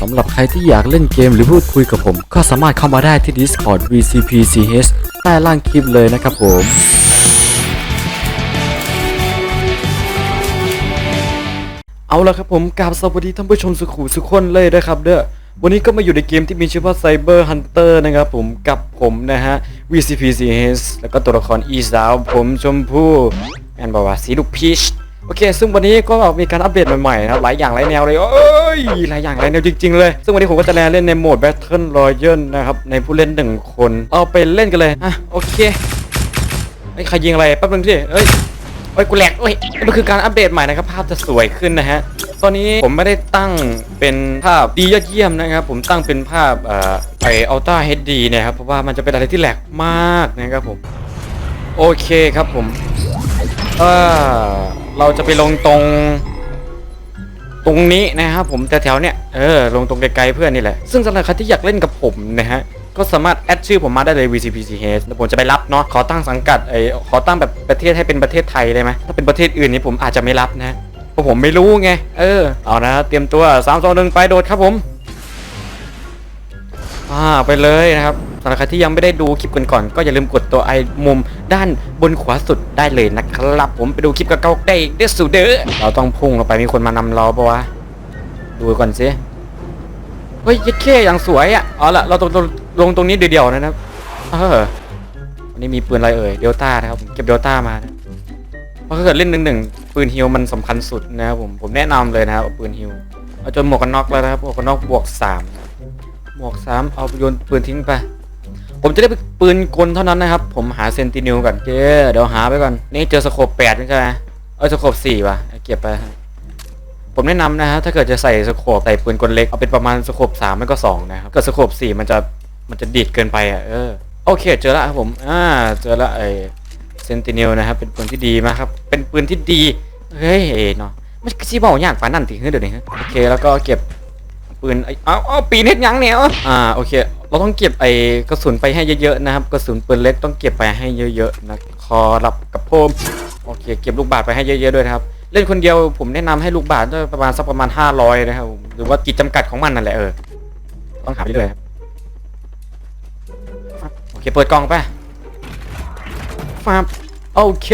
สำหรับใครที่อยากเล่นเกมหรือพูดคุยกับผม ก็สามารถเข้ามาได้ที่ Discord VCPCH ใต้ล่างคลิปเลยนะครับผมเอาละครับผมกราบสวัสดีท่านผู้ชมสุขุสุขคนเลยนะครับเด้อวันนี้ก็มาอยู่ในเกมที่มีชื่อว่า Cyber Hunter นะครับผมกับผมนะฮะ VCPCH แล้วก็ตัวละครอีสาวผมชมพู่แอนบอกว่าสีลูกพีช โอเค ซึ่งวันนี้ก็มีการอัปเดตใหม่ๆนะครับหลายอย่างหลายแนวเลยเอ้ยหลายอย่างหลายแนวจริงๆเลย ซึ่งวันนี้ผมก็จะเล่นในโหมด Battle Royale นะครับ ในผู้เล่นหนึ่งคน เอาไปเล่นกันเลยอะโอเคไอ้ใครยิงอะไรแป๊บนึงสิเอ้ยโอ้ยกูแหลกโอ้ยมันคือการอัปเดตใหม่นะครับภาพจะสวยขึ้นนะฮะตอนนี้ผมไม่ได้ตั้งเป็นภาพดียอดเยี่ยมนะครับ ผมตั้งเป็นภาพเอ่อไออัลต้าเฮดดีนะครับเพราะว่ามันจะเป็นอะไรที่แหลกมากนะครับผม โอเคครับผมเออ เราจะไปลงตรง ตรงนี้นะครับผมแถวๆเนี้ยเออลงตรงไกลๆเพื่อนนี่แหละ ซึ่งสำหรับใครที่อยากเล่นกับผมนะฮะก็สามารถแอดชื่อผมมาได้เลย VCPCH แล้วผมจะไปรับเนาะขอตั้งสังกัดไอขอตั้งแบบประเทศให้เป็นประเทศไทยได้ไหมถ้าเป็นประเทศอื่นนี่ผมอาจจะไม่รับนะเพราะผมไม่รู้ไงเออเอานะเตรียมตัว3 2 1ไปโดดครับผมอ่าไปเลยนะครับ สำหรับใครที่ยังไม่ได้ดูคลิปกันก่อนๆก็อย่าลืมกดตัวไอมุมด้านบนขวาสุดได้เลยนะครับ ผมไปดูคลิปเก่าๆได้เดสุดเด้อเราต้องพุ่งลงไปมีคนมานำเราปะวะดูก่อนสิเฮ้ยยัดเข้อย่างสวยอะเอาละเราตรงลงตรงนี้เดียวๆนะครับเออวันนี้มีปืนอะไรเอ่ยเดลต้านะครับผมเก็บเดลต้ามานะเพราะถ้าเกิดเล่นหนึ่งหนึ่งปืนฮิวมันสำคัญสุดนะครับผมผมแนะนำเลยนะครับเอาปืนฮิวเอาจนหมวกกันน็อกแล้วนะครับหมวกกันน็อกบวกสามหมวกสามเอาโยนปืนทิ้งไป ผมจะได้ปืนกลเท่านั้นนะครับ ผมหาเซนติเนิวก่อนเจเดี๋ยวหาไปก่อน นี่เจอสโคปแปดใช่ไหมเออสโคปสี่ว่ะ เก็บไป ผมแนะนำนะฮะ ถ้าเกิดจะใส่สโคปใส่ปืนกลเล็ก เอาเป็นประมาณสโคปสามไม่ก็สองนะครับ เกิดสโคปสี่มันจะ มันจะดีดเกินไปอะ เออ โอเค เจอละครับผม อ่า เจอละไอเซนติเนิวนะครับ เป็นปืนที่ดีมากครับ เป็นปืนที่ดี เฮ้ยเนาะมันชี้บอกยากฝันนั่นถึงเดี๋ยวนี้โอเค แล้วก็เก็บปืนไอ้เอาเอาปีนเฮ็ดยังเนี่ยอ่า โอเค เราต้องเก็บไอ้กระสุนไปให้เยอะๆนะครับ กระสุนปืนเล็กต้องเก็บไปให้เยอะๆนะคอรับกับโพมโอเค เก็บลูกบาศก์ไปให้เยอะๆด้วยนะครับ เล่นคนเดียวผมแนะนำให้ลูกบาศก์ด้วยประมาณสักประมาณ 500 นะครับ หรือว่ากิจจำกัดของมันนั่นแหละเออ ต้องหาไปเรื่อยครับโอเค เปิดกล่องไปฟาบโอเค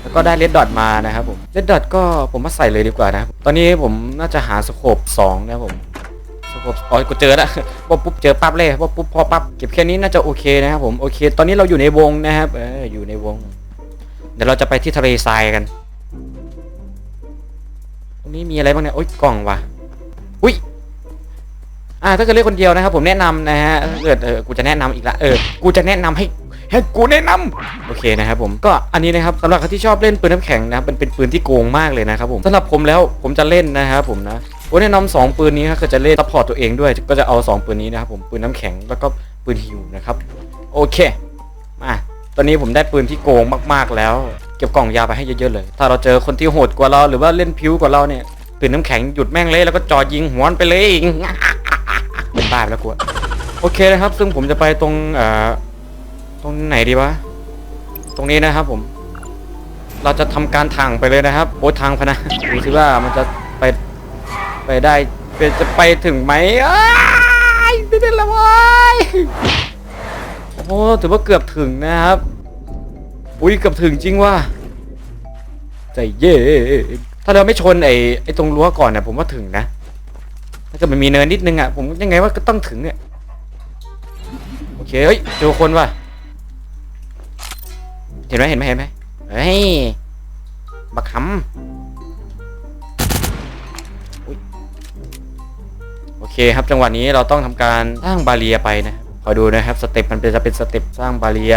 แล้วก็ได้เลดดอทมานะครับผมเลดดอทก็ผมมาใส่เลยดีกว่านะครับ ตอนนี้ผมน่าจะหาสโคป2นะครับผม สโอ๋อกูเจอแล้วว่าปุ๊บเจอปั๊บเลยว่าปุ๊บพอปั๊บเก็บแค่นี้น่าจะโอเคนะครับผมโอเค ตอนนี้เราอยู่ในวงนะครับเอออยู่ในวง เดี๋ยวเราจะไปที่ทะเลทรายกัน ตรงนี้มีอะไรบ้างเนี่ยโอ๊ยกล่องว่ะอุ้ยอ่าถ้าเกิดเล่นคนเดียวนะครับผมแนะนำนะฮะเกิดเออกูจะแนะนำอีกละเออกูจะแนะนำให้ให้กูแนะนำโอเคนะครับผมก็อันนี้นะครับสำหรับใครที่ชอบเล่นปืนน้ำแข็งนะครับเป็นเป็นปืนที่โกงมากเลยนะครับผมสำหรับผมแล้วผมจะเล่นนะครับผมนะ ผมแนะนำสองปืนนี้ครับก็จะเล่นซัพพอร์ตตัวเองด้วย ก็จะเอาสองปืนนี้นะครับผมปืนน้ำแข็งแล้วก็ปืนฮิวนะครับโอเคมาตอนนี้ผมได้ปืนที่โกงมากๆแล้ว เก็บกล่องยาไปให้เยอะๆเลย ถ้าเราเจอคนที่โหดกว่าเราหรือว่าเล่นพิวกว่าเราเนี่ยปืนน้ำแข็งหยุดแม่งเลยแล้วก็จ่อยิงหัวมันไปเลยเป็นบ้าไปแล้วกูอะโอเคนะครับ ซึ่งผมจะไปตรงเอ่อตรงไหนดีวะตรงนี้นะครับผม เราจะทำการทางไปเลยนะครับโอ้ทางพนะดูสิว่ามันจะ ไปได้เป็นจะไปถึงไหมอ้ยไม่ได้ละว้ยโอ้ถือว่าเกือบถึงนะครับ อุ้ยเกือบถึงจริงว่ะใจเย่ถ้าเราไม่ชนไอ้ไอ้ตรงรั้วก่อนเนี่ยผมว่าถึงนะถ้าเกิดมันมีเนินนิดนึงอะผมยังไงว่าก็ต้องถึงเนี่ยโอเคเฮ้ยเจอคนว่ะเห็นไหมเห็นไหมเห็นไหมเฮ้ยบักคำ เคครับจังหวะนี้เราต้องทำการสร้างบาเรียไปนะครับขอดูนะครับสเต็ปมันเป็นจะเป็นสเต็ปสร้างบาเรีย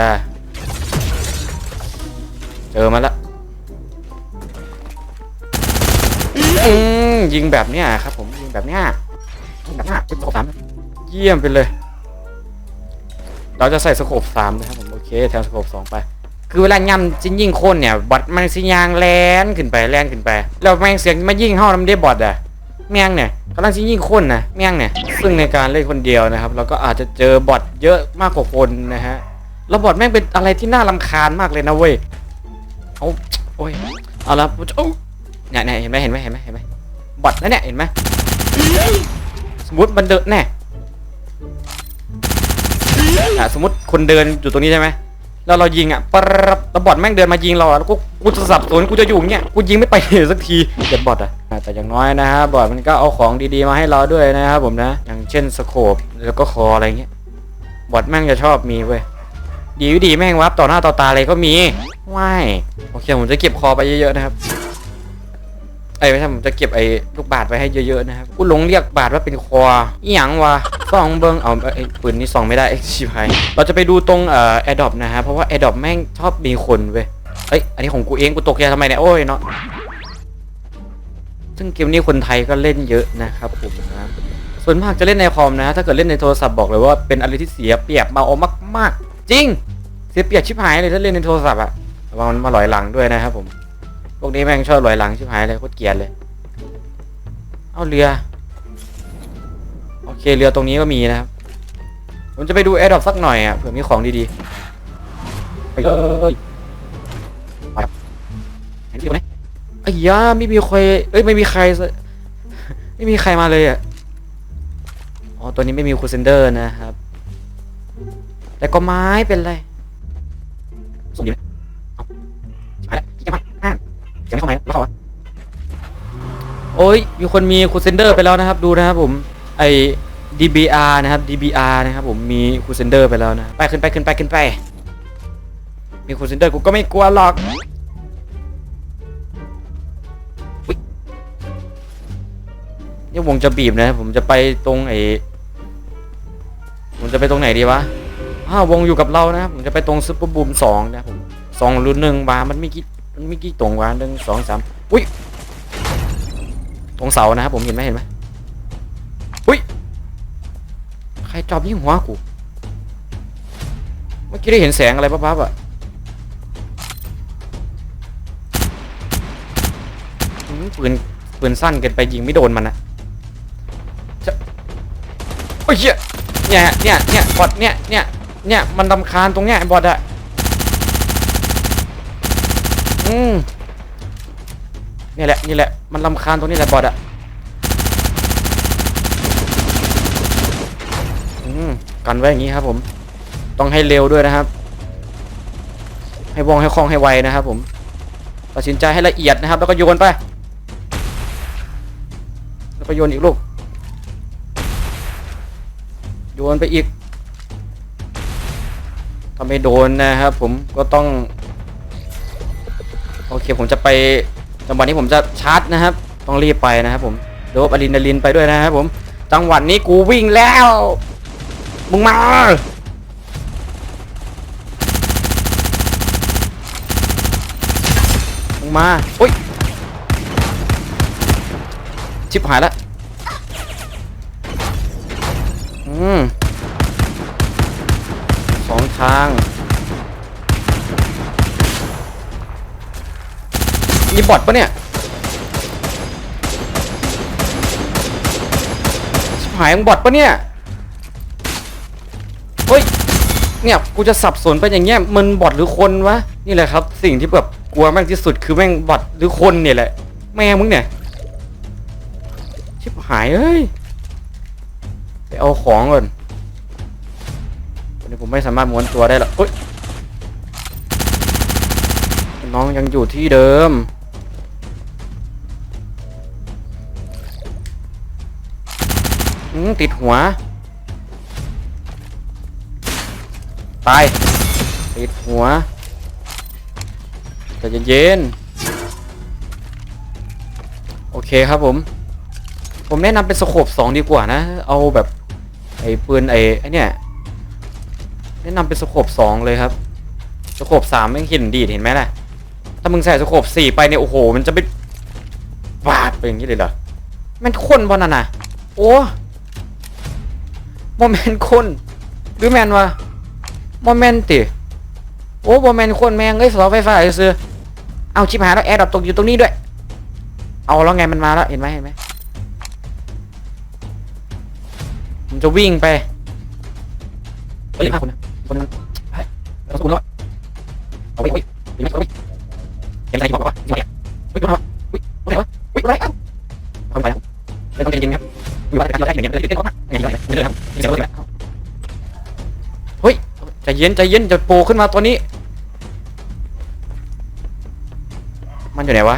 เจอมาละยิงแบบเนี้ยครับผมยิงแบบเนี้ยยิงแบบเนี้ยเป็นสโคปสามเยี่ยมไปเลย เราจะใส่สโคปสามนะครับผมโอเคแทนสโคปสองไป คือเวลาย่ำจิ้นยิงคนเนี่ยบอทมันสิยางแลนขึ้นไปแลนขึ้นไปแล้วแม่งเสียงมายิงเฮามันได้บอทอะ แม่งเนี่ยกำลังสิยิงคนนะแม่งเนี่ยซึ่งในการเล่นคนเดียวนะครับ เราก็อาจจะเจอบอทเยอะมากกว่าคนนะฮะแล้วบอทแม่งเป็นอะไรที่น่ารำคาญมากเลยนะเว้ยเอาโอ้ยเอาละโอ้เนี่ยเนี่ยเห็นไหมเห็นไหมเห็นไหมเห็นไหมบอทนั่นเนี่ยเห็นไหมสมมติมันเดินแน่อะสมมติคนเดินอยู่ตรงนี้ใช่ไหมแล้วเรายิงอะปรับแล้วบอทแม่งเดินมายิงเราแล้วกูกูจะสับสนกูจะอยู่อย่างเงี้ยกูยิงไม่ไปสักทีเจ็บบอทอะอะ แต่อย่างน้อยนะฮะบอทมันก็เอาของดีๆมาให้เราด้วยนะครับผมนะ อย่างเช่นสโคปแล้วก็คออะไรเงี้ยบอทแม่งจะชอบมีเว้ยดีวิดีแม่งวับต่อหน้าต่อตาเลยก็มีว้ายโอเคผมจะเก็บคอไปเยอะๆนะครับไอ้ไม่ใช่ผมจะเก็บไอ้ลูกบาศไว้ให้เยอะๆนะครับกูหลงเรียกบาศว่าเป็นคออีหยังวะส่องเบิงเอาไอ้ปืนนี่ส่องไม่ได้ไอ้ชิบหายเราจะไปดูตรงเอ่อแอดดอปนะฮะเพราะว่าแอดดอปแม่งชอบมีคนเว้ยเอ้ยอันนี้ของกูเองกูตกใจทำไมเนี่ยโอ้ยเนาะ ซึ่งเกมนี้คนไทยก็เล่นเยอะนะครับผมนะส่วนมากจะเล่นในคอมนะ ถ้าเกิดเล่นในโทรศัพท์บอกเลยว่าเป็นอะไรที่เสียเปรียบมาโอมาก ๆ จริง เสียเปรียบชิบหายเลยถ้าเล่นในโทรศัพท์อะระวังมันมาลอยหลังด้วยนะครับผมพวกนี้แม่งชอบลอยหลังชิบหายเลยโคตรเกลียดเลย เอาเรือโอเคเรือตรงนี้ก็มีนะครับผมจะไปดูแอร์ดรอปสักหน่อยอะเผื่อมีของดีๆไปเลยไปไหนที่ไหน ไอ้ยาไม่มีใครเอ้ยไม่มีใคร ไม่มีใครมาเลยอะอ๋อตัวนี้ไม่มีคูเซนเดอร์นะครับ แต่ก็ไม้เป็นไรสมดีไหมเอาไปแล้วที่จะมาอ่านเสียงไม่เข้าไหมแล้วเขาโอ้ยมีคนมีคูเซนเดอร์ไปแล้วนะครับ ดูนะครับผมไอ้ DBR นะครับ DBR นะครับผมมีคูเซนเดอร์ไปแล้วนะ ไปขึ้นไปขึ้นไปขึ้นไป มีคูเซนเดอร์กูก็ไม่กลัวหรอก นี่วงจะบีบนะครับผมจะไปตรงไอ้ผมจะไปตรงไหนดีวะอ้าววงอยู่กับเรานะครับผมจะไปตรงซุปเปอร์บูมสองนะผมสองรุ่นหนึ่งวามันไม่กี่มันไม่กี่ตรงวาหนึ่งสองสามอุ้ยตรงเสานะครับผมเห็นไหมเห็นไหมอุ้ยใครจอบยิงหัวกูเมื่อกี้ได้เห็นแสงอะไรปั๊บๆอะปืนปืนสั้นเกินไปยิงไม่โดนมันอะ ยเหี้ยเนี่ยเนี่ยเนี่ยบอทเนี่ยเนี่ยเนี่ยมันลำคาญตรงเนี้ยบอทอะอืมนี่แหละนี่แหละมันลำคาญตรงนี้แหละบอทอะอืมกันไว้อย่างนี้ครับผม ต้องให้เร็วด้วยนะครับ ให้ว่องให้คล่องให้ไวนะครับผมตัดสินใจให้ละเอียดนะครับ แล้วก็โยนไป แล้วก็โยนอีกลูก โยนไปอีกถ้าไม่โดนนะครับผมก็ต้อง โอเคผมจะไปจังหวะนี้ผมจะชาร์จนะครับ ต้องรีบไปนะครับผมโดบอะดรีนาลินไปด้วยนะครับผมจังหวะนี้กูวิ่งแล้วมึงมามึงมาอุ้ยชิบหายแล้ว อืมสองทาง มีบอทปะเนี่ยชิบหายมึงบอทปะเนี่ย เฮ้ย เนี่ย กูจะสับสนไปอย่างเงี้ย มันบอทหรือคนวะ นี่แหละครับ สิ่งที่แบบกลัวมากที่สุดคือแม่งบอทหรือคนเนี่ยแหละ แม่มึงเนี่ย ชิบหายเอ้ย ไปเอาของก่อนวันนี้ผมไม่สามารถม้วนตัวได้หรอกเอ้ยน้องยังอยู่ที่เดิมอืมติดหัว ตาย ติดหัวแต่เย็นโอเคครับผม ผมแนะนำเป็นสโคปสองดีกว่านะ เอาแบบ ไอ้ปืนไอ้ไอ้เนี่ยแนะนำเป็นสโคปสองเลยครับสโคปสามไม่งเห็นดีดเห็นไหมล่ะ ถ้ามึงใส่สโคปสี่ไปเนี่ยโอ้โห มันจะไปบาดไปอย่างนี้เลยเหรอมันคนบอลน่ะนะโอ้โมเมนคนหรือแมนวะโมเมนติโอ้โมเมนคนแมงเอ้ยเสาไฟฟ้าซื้อเอาชิบหายแล้วแอร์ดรอปตกอยู่ตรงนี้ด้วย เอาแล้วไงมันมาแล้วเห็นไหมเห็นไหม ผมจะวิ่งไปเฮ้ยคนนะคนนึงเฮ้ยเราสกุลแล้วเอาไปเฮ้ยเห็นไหมเอาไปเห็นอะไรที่บอกว่าที่ไหนเฮ้ยคนเราเฮ้ยอะไรวะเฮ้ยอะไรเอ้าทำไปแล้วไม่ต้องใจเย็นครับอยู่บ้านกันเราได้อย่างเงี้ยเลยเต้นออกมาอย่างเงี้ยเลยครับเสียงรถแล้วเฮ้ยใจเย็นใจเย็นจะโผล่ขึ้นมาตัวนี้ มันอยู่ไหนวะ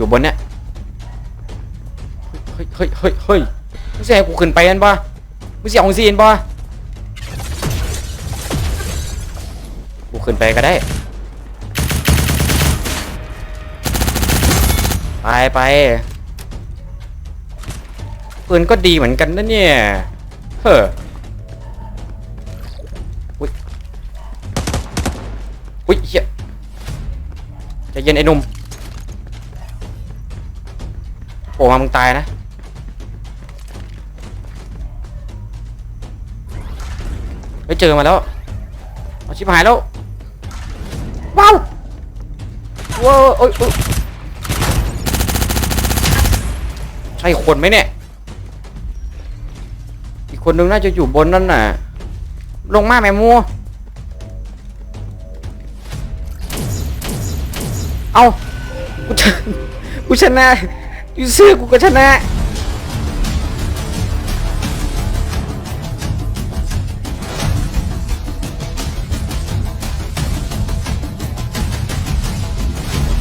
อยู่บนเนี้ยเฮ้ยเฮ้ยเฮ้ยเฮ้ยมึงจะให้กูขึ้นไปกันปะมึงจะเอาของซีนปะกูขึ้นไปก็ได้ ไปไปปืนก็ดีเหมือนกันนะเนี่ย เฮ้ออุ้ยอุ้ยเฮียใจเย็นไอ้นุ่ม ล่มามึงตายนะ ไปเจอมาแล้ว เอาชิบหายแล้ว ว้าวว้าวโอ้ยใช่คนไหมเนี่ย อีกคนนึงน่าจะอยู่บนนั่นน่ะ ลงมาแม่มัวเอากูชนะกูชนะ ยู่ซื้อกูก็ชนะ